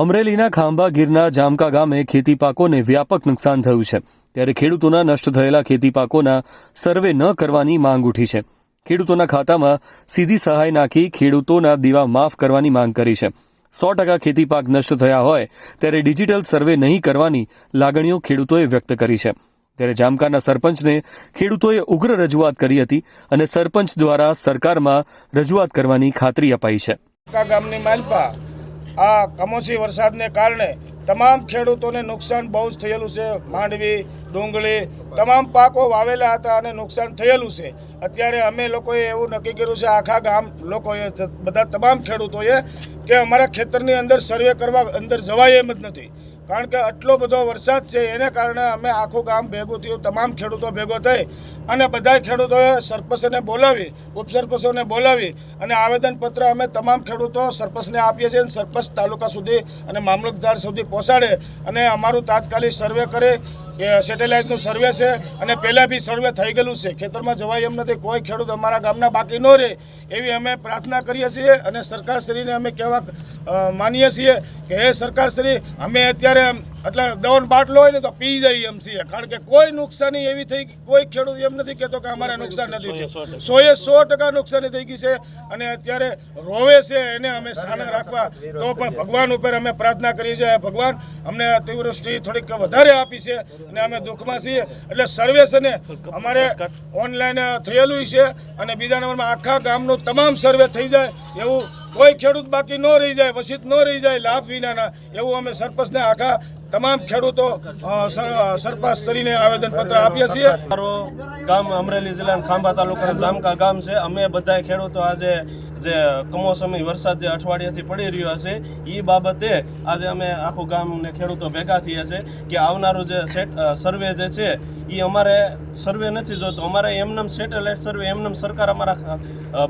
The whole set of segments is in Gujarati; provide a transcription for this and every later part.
અમરેલીના ખાંભા ગીરના જામકા ગામે ખેતી પાકોને વ્યાપક નુકસાન થયું છે. ત્યારે ખેડૂતોના નષ્ટ થયેલા ખેતી પાકોના સર્વે ન કરવાની માંગ ઉઠી છે. ખેડૂતોના ખાતામાં સીધી સહાય નાખી ખેડૂતોના દીવા માફ કરવાની માંગ કરી છે. સો ટકા ખેતી પાક નષ્ટ થયા હોય ત્યારે ડિજિટલ સર્વે નહીં કરવાની લાગણીઓ ખેડૂતોએ વ્યક્ત કરી છે. ત્યારે જામકાના સરપંચને ખેડૂતોએ ઉગ્ર રજૂઆત કરી હતી અને સરપંચ દ્વારા સરકારમાં રજૂઆત કરવાની ખાતરી અપાઈ છે. ગામની માલપા આ કમોસી વરસાદને કારણે તમામ ખેડૂતોને નુકસાન બહુ જ થયેલું છે. માંડવી, ડુંગળી, તમામ પાકો વાવેલા હતા અને નુકસાન થયેલું છે. અત્યારે અમે લોકોએ એવું નક્કી કર્યું છે, આખા ગામ લોકોએ, બધા તમામ ખેડૂતોએ, કે અમારા ખેતરની અંદર સર્વે કરવા અંદર જવાય એમ જ નથી. કારણ કે આટલો બધો વરસાદ છે, એને કારણે અમે આખું ગામ ભેગું થયું, તમામ ખેડૂતો ભેગો થઈ અને બધા ખેડૂતોએ સરપંચને બોલાવી, ઉપસરપંચોને બોલાવી અને આવેદનપત્ર અમે તમામ ખેડૂતો સરપંચને આપીએ છીએ અને સરપંચ તાલુકા સુધી અને મામલતદાર સુધી પહોંચાડે અને અમારું તાત્કાલિક સર્વે કરે સેટેલાઇટનું સર્વે છે અને પહેલાં બી સર્વે થઈ ગયેલું છે. ખેતરમાં જવાય એમ નથી. કોઈ ખેડૂત અમારા ગામના બાકી ન રહે એવી અમે પ્રાર્થના કરીએ છીએ અને સરકારશ્રીને અમે કહેવા માનીએ છીએ કે હે સરકારશ્રી, અમે અત્યારે એટલે દવાનો બાટલો હોય ને તો પી જાય એમ છીએ કારણ કે કોઈ નુકસાની એવી થઈ કોઈ ખેડૂત એમ નથી કહેતો કે અમારે નુકસાન નથી થયું. સોએ સો ટકા નુકસાની થઈ ગઈ છે અને અત્યારે રોવે છે એને અમે સાને રાખવા. તો પણ ભગવાન ઉપર અમે પ્રાર્થના કરીએ છીએ. ભગવાન અમને અતિવૃષ્ટિ થોડીક વધારે આપી છે અને અમે દુઃખમાં છીએ. એટલે સર્વે છે અમારે ઓનલાઈન થયેલું છે અને બીજા નંબરમાં આખા ગામનું તમામ સર્વે થઈ જાય. એવું કોઈ ખેડૂત બાકી ન રહી જાય વસિત ન રહી જાય, લાભ વિનાના. એવું અમે સરપંચને આખા તમામ ખેડૂતો અ, સર- સરપંચ શ્રીને આવેદનપત્ર આપીએ છીએ. મારું ગામ અમરેલી જિલ્લાના ખાંભા તાલુકાના જામકા ગામ છે. અમે બધા ખેડૂતો આજે જે કમોસમી વરસાદ જે અઠવાડિયાથી પડી રહ્યો છે એ બાબતે આજે અમે આખું ગામ ને ખેડૂતો ભેગા થયા છે કે આવનારું જે સેટ સર્વે જે છે એ અમારે સર્વે નથી જોતો. અમારે એમનેમ સેટેલાઇટ સર્વે એમનેમ સરકાર અમારા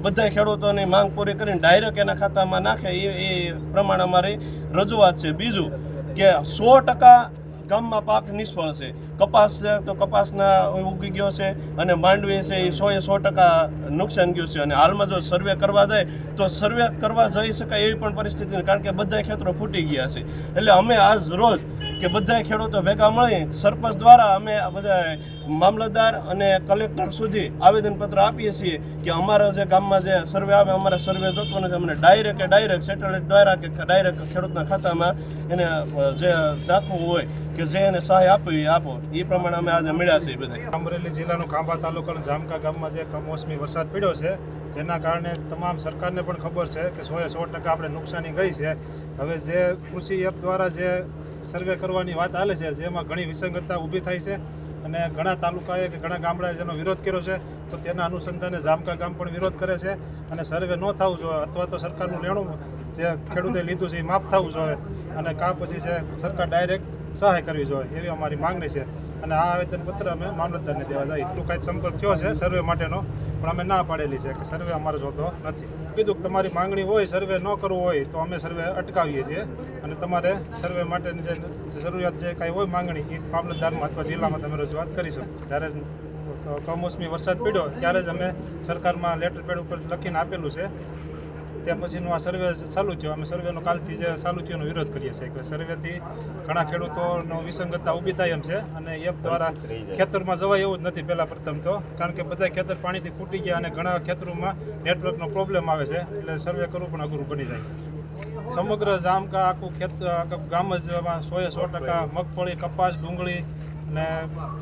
બધા ખેડૂતોની માંગ પૂરી કરીને ડાયરેક્ટ એના ખાતામાં નાખે. એ પ્રમાણે અમારી રજૂઆત છે. બીજું કે સો ટકા ગામમાં પાક નિષ્ફળ છે. કપાસ છે તો કપાસના ઉગી ગયો છે અને માંડવી છે એ સો એ સો ટકા નુકસાન ગયું છે. અને હાલમાં જો સર્વે કરવા જાય તો સર્વે કરવા જઈ શકાય એવી પણ પરિસ્થિતિ કારણ કે બધા ખેતરો ફૂટી ગયા છે. એટલે અમે આજ રોજ કે બધા ખેડૂતો ભેગા મળી સરપંચ દ્વારા અમે બધા મામલતદાર અને કલેક્ટર સુધી આવેદનપત્ર આપીએ છીએ કે અમારા જે ગામમાં જે સર્વે આવે, અમારે સર્વે જોતો નથી અમને ડાયરેક્ટ ડાયરેક્ટ સેટેલાઇટ દ્વારા કે ડાયરેક્ટ ખેડૂતના ખાતામાં એને જે દાખવું હોય કે જે એને સહાય આપવી આપો. એ પ્રમાણે અમે આજે મળ્યા છીએ બધા અમરેલી જિલ્લાનું ખાંભા તાલુકાના જામકા ગામમાં જે કમોસમી વરસાદ પડ્યો છે, જેના કારણે તમામ સરકારને પણ ખબર છે કે સોએ સો ટકા આપણે નુકસાની ગઈ છે. હવે જે કૃષિ એપ દ્વારા જે સર્વે કરવાની વાત હાલે છે, જેમાં ઘણી વિસંગતતા ઊભી થાય છે અને ઘણા તાલુકાએ કે ઘણા ગામડાએ જેનો વિરોધ કર્યો છે, તો તેના અનુસંધાને જામકા ગામ પણ વિરોધ કરે છે અને સર્વે ન થવું જોઈએ અથવા તો સરકારનું લેણું જે ખેડૂતે લીધું છે એ માફ થવું જોઈએ અને કાં પછી છે સરકાર ડાયરેક્ટ સહાય કરવી જોઈએ એવી અમારી માંગણી છે. અને આ આવેદનપત્ર અમે મામલતદારને દેવા જાય. એટલું કાંઈ સંપર્ક થયો છે સર્વે માટેનો, પણ અમે ના પાડેલી છે કે સર્વે અમારે જોતો નથી. કીધું કે તમારી માંગણી હોય સર્વે ન કરવું હોય, તો અમે સર્વે અટકાવીએ છીએ. અને તમારે સર્વે માટેની જે જરૂરિયાત જે કાંઈ હોય માંગણી એ મામલતદારમાં અથવા જિલ્લામાં તમે રજૂઆત કરી શકો. જ્યારે કમોસમી વરસાદ પડ્યો, ત્યારે જ અમે સરકારમાં લેટર પેડ ઉપર લખીને આપેલું છે. ત્યાં પછીનું આ સર્વે ચાલુ થયો. અમે સર્વેનો કાલથી જે ચાલુ થયો એનો વિરોધ કરીએ છીએ. કે સર્વેથી ઘણા ખેડૂતોનો વિસંગતતા ઊભી થાય એમ છે. અને એપ દ્વારા ખેતરમાં જવાય એવું જ નથી પહેલાં પ્રથમ તો. કારણ કે બધા ખેતર પાણીથી ફૂટી ગયા અને ઘણા ખેતરોમાં નેટવર્કનો પ્રોબ્લેમ આવે છે. એટલે સર્વે કરવું પણ અઘરું પડી જાય. સમગ્ર જામકા આખું ખેત આખું ગામ જ એમાં સોએ સો ટકા મગફળી કપાસ ડુંગળી અને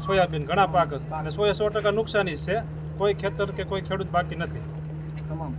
સોયાબીન ઘણા પાક અને સોએ સો ટકા નુકસાની જ છે. કોઈ ખેતર કે કોઈ ખેડૂત બાકી નથી. તમામ